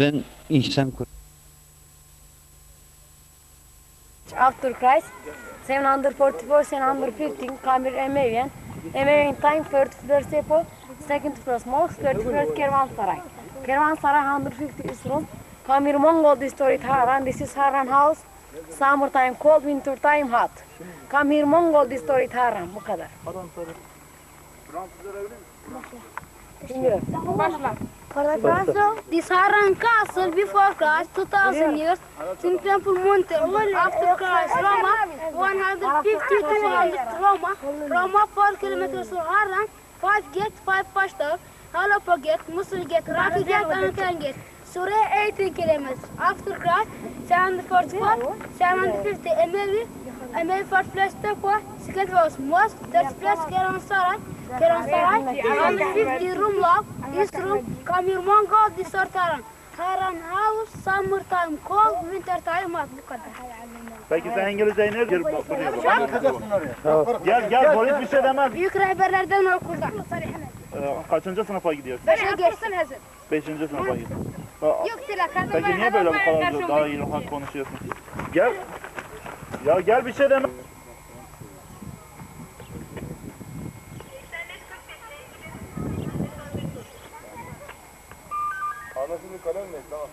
Ben İhsan Kur. After Christ, 744, 715, Kamir Emevian, Emevian time, first verse Epo, second first mosque, third first Kervansaray. Kervansaray 150 is room. Kamir Mongol destroyed Haran, this is Haran house. Summertime cold, winter time hot. Kamir Mongol destroyed Haran, bu kadar. Bilmiyorum. Castle, this Haran castle before Christ, 2000 years, in Temple Mountain. After Christ, Roma, 150 to 200 Roma, Roma 4 kilometers to Haran, 5 gate, 5 pashtar, Halapo gate, Musul gate, Raki gate, and Ken gate. Surah 18 kilometers. After Christ, 744, 750 Emevi, Emevi first place Tekwa, second was mosque, third place Keran Sarai, Keran Sarai, 150 room love, this room, Kamir Mongol, this or Taran. Taran house, summertime cold, winter time hot. Bu kadar. Peki sen İngilizceyi ne diyor bak buraya? Gel gel polis bir şey demez. Büyük rehberlerden okuldan. Ee, kaçıncı sınıfa gidiyorsun? Beşe geçsin hazır. Beşinci sınıfa gidiyorsun. Yok Tila, Peki niye böyle bu kadar daha iyi rahat konuşuyorsun? Gel. Ya gel bir şey deme. Anasının kalem ne? Tamam.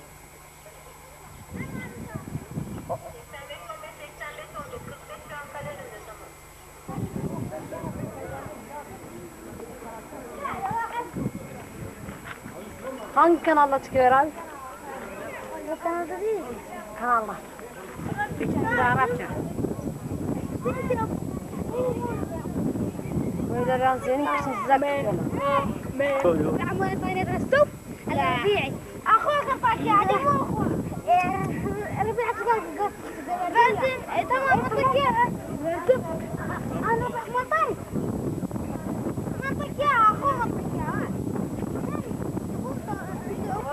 Hangi kanalda çıkıyor abi? Bu kanalda değil. Kanalda. Bir Arapça. Böyle ben senin kışın size kışıyorlar. عمال طاير السوق الربيعي اخوك طاير يعني مو اخوك ربيع قصد بنزين تمام اعطيك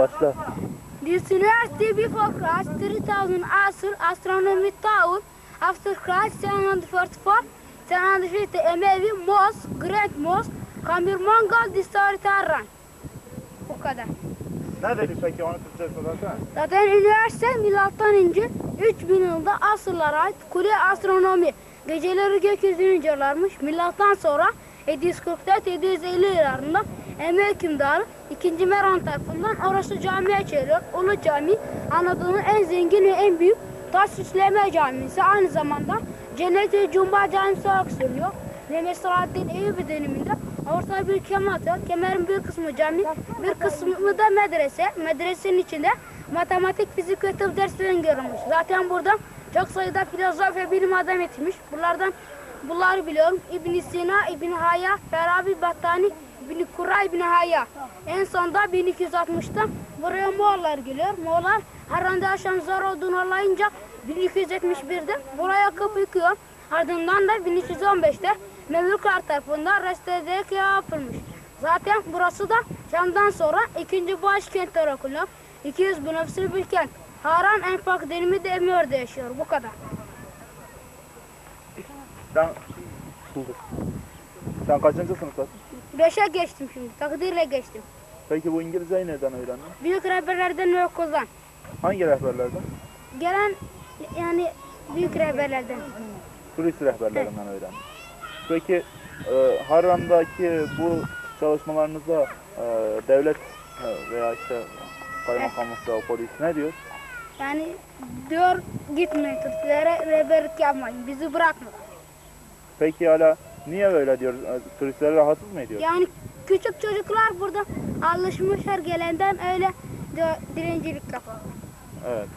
Başla. This university before Christ 3000 asr astronomy tower after Christ 744 750 Emevi mosque Great Mosque Kamir Mongol Distori Tarran Bu kadar. Ne dedik peki onu Türkçe? Zaten üniversite milattan önce 3000 yılda asırlara ait kule astronomi geceleri gökyüzünü incelermiş. Milattan sonra 744-750 yıllarında Emevi hükümdarı 2. Meran tarafından orası cami açılıyor. Ulu Cami Anadolu'nun en zengin ve en büyük taş süsleme camisi. Aynı zamanda Cennet-i Cumba Camisi olarak söylüyor. Mehmet Selahattin Eyyubi döneminde ortada bir kemer atıyor. Kemerin bir kısmı cami, bir kısmı da medrese. Medresenin içinde matematik, fizik ve tıp derslerini görülmüş. Zaten burada çok sayıda filozof ve bilim adam yetişmiş. Bunlardan bunları biliyorum. İbn Sina, İbn Hayya, Farabi, Battani, İbn Kura, İbn Hayya. En sonda 1260'ta buraya Moğollar geliyor. Moğollar Harran'da yaşam zor olduğunu anlayınca 1271'de buraya kapı yıkıyor. Ardından da 1315'te Memlükler tarafından restore yapılmış. Zaten burası da Şam'dan sonra ikinci başkent olarak kullanılıyor. 200 bin nüfuslu bir kent. Haran en farklı dönemi de Emir'de yaşıyor. Bu kadar. Sen. Sen kaçıncı sınıftasın? Beşe geçtim şimdi. Takdirle geçtim. Peki bu İngilizceyi nereden öğrendin? Büyük rehberlerden ve okuldan. Hangi rehberlerden? Gelen yani büyük rehberlerden. Turist rehberlerinden öğrendin. Peki e, Harran'daki bu çalışmalarınızda e, devlet e, veya işte kaymakamlıkta polis ne diyor? Yani diyor gitmeyin turistlere rehberlik yapmayın. Bizi bırakmayın. Peki hala niye böyle diyor? E, Turistleri rahatsız mı ediyor? Yani küçük çocuklar burada alışmışlar gelenden öyle dilencilik yapıyorlar. Evet.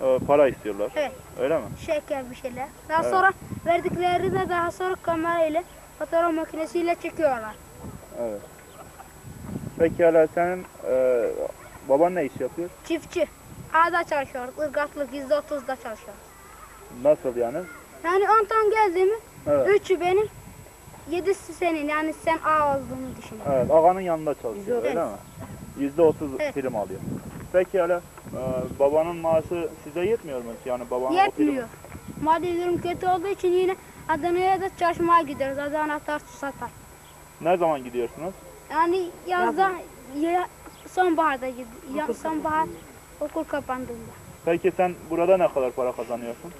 E, para istiyorlar. Evet. Öyle mi? Şeker bir şeyler. Daha Evet. sonra verdikleri de daha sonra kamerayla fotoğraf makinesiyle çekiyorlar. Evet. Peki hala senin e, baban ne iş yapıyor? Çiftçi. Ağda çalışıyoruz. Irgatlık %30'da çalışıyoruz. Nasıl yani? Yani 10 ton geldi mi? Evet. 3'ü benim. 7'si senin. Yani sen A olduğunu düşün. Evet, ağanın yanında çalışıyor öyle mi? Yüzde otuz Evet. prim alıyor. Peki hala e, babanın maaşı size yetmiyor mu? Yani babanın o Yetmiyor. Maddi durum kötü olduğu için yine Adana'ya da çalışmaya gidiyoruz. Adana tartı satar. Ne zaman gidiyorsunuz? Yani yazda ya, sonbaharda gidiyor. Ya, sonbahar okul kapandığında. Peki sen burada ne kadar para kazanıyorsun?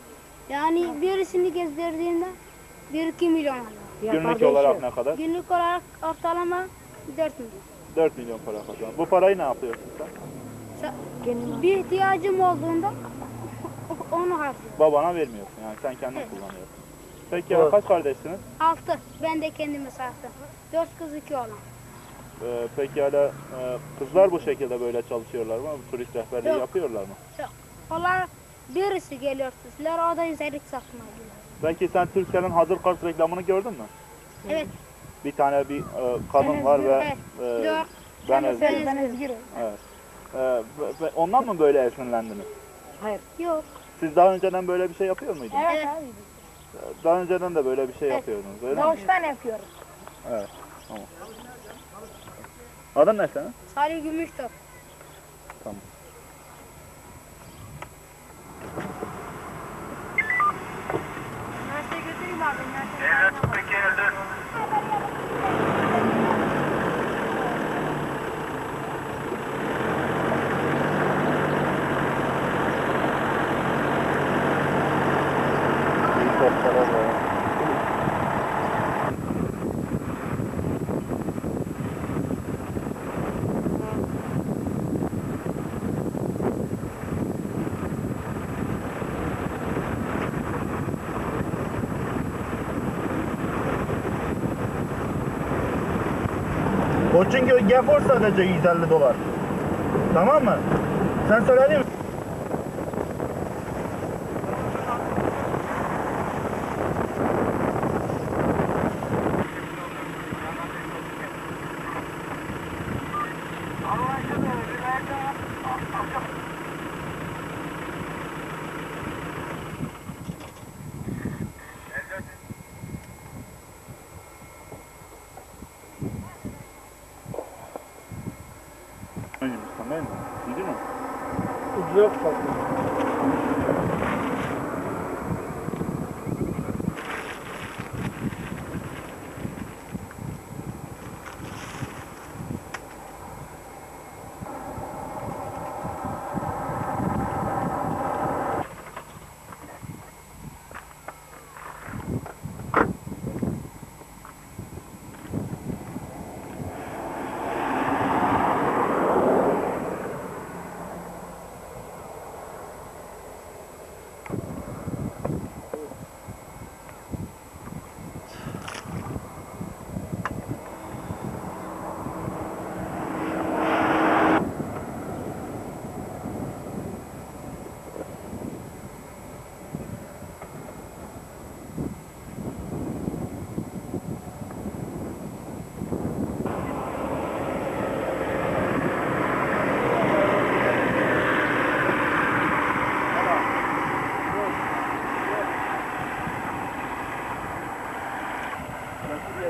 Yani birisini gezdirdiğinde 1-2 milyon alıyor. Günlük olarak ne kadar? Günlük olarak ortalama 4 milyon. 4 milyon para kazan. Bu parayı ne yapıyorsun sen? Sa- Bir ihtiyacım olduğunda onu harcıyorum. Babana vermiyorsun yani sen kendin kullanıyorsun. Peki ya kaç kardeşsiniz? 6. Ben de kendimi sattım. 4 kız 2 oğlan. Ee, peki hala e, kızlar bu şekilde böyle çalışıyorlar mı? Bu turist rehberliği Yok. yapıyorlar mı? Onlar birisi geliyor sizler o da yüzerlik satmaya geliyor. Peki sen Türkiye'nin hazır kart reklamını gördün mü? Evet. Bir tane bir e, kadın var ve Evet. e, Dört. ben Ben özgürüm. Ben özgürüm. Evet. E, ve- ve ondan mı böyle esinlendiniz? Hayır. Yok. Siz daha önceden böyle bir şey yapıyor muydunuz? Evet. Daha önceden de böyle bir şey yapıyordunuz öyle mi? Doğuştan yapıyoruz. Evet. Tamam. Adın ne senin? Salih Gümüştop. Tamam. Evet, peki elde. O çünkü Gefor sadece 150 dolar. Tamam mı? Sen söyledin mi? Mı? Duydun mu? Ucu yok fazla.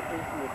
Thank you.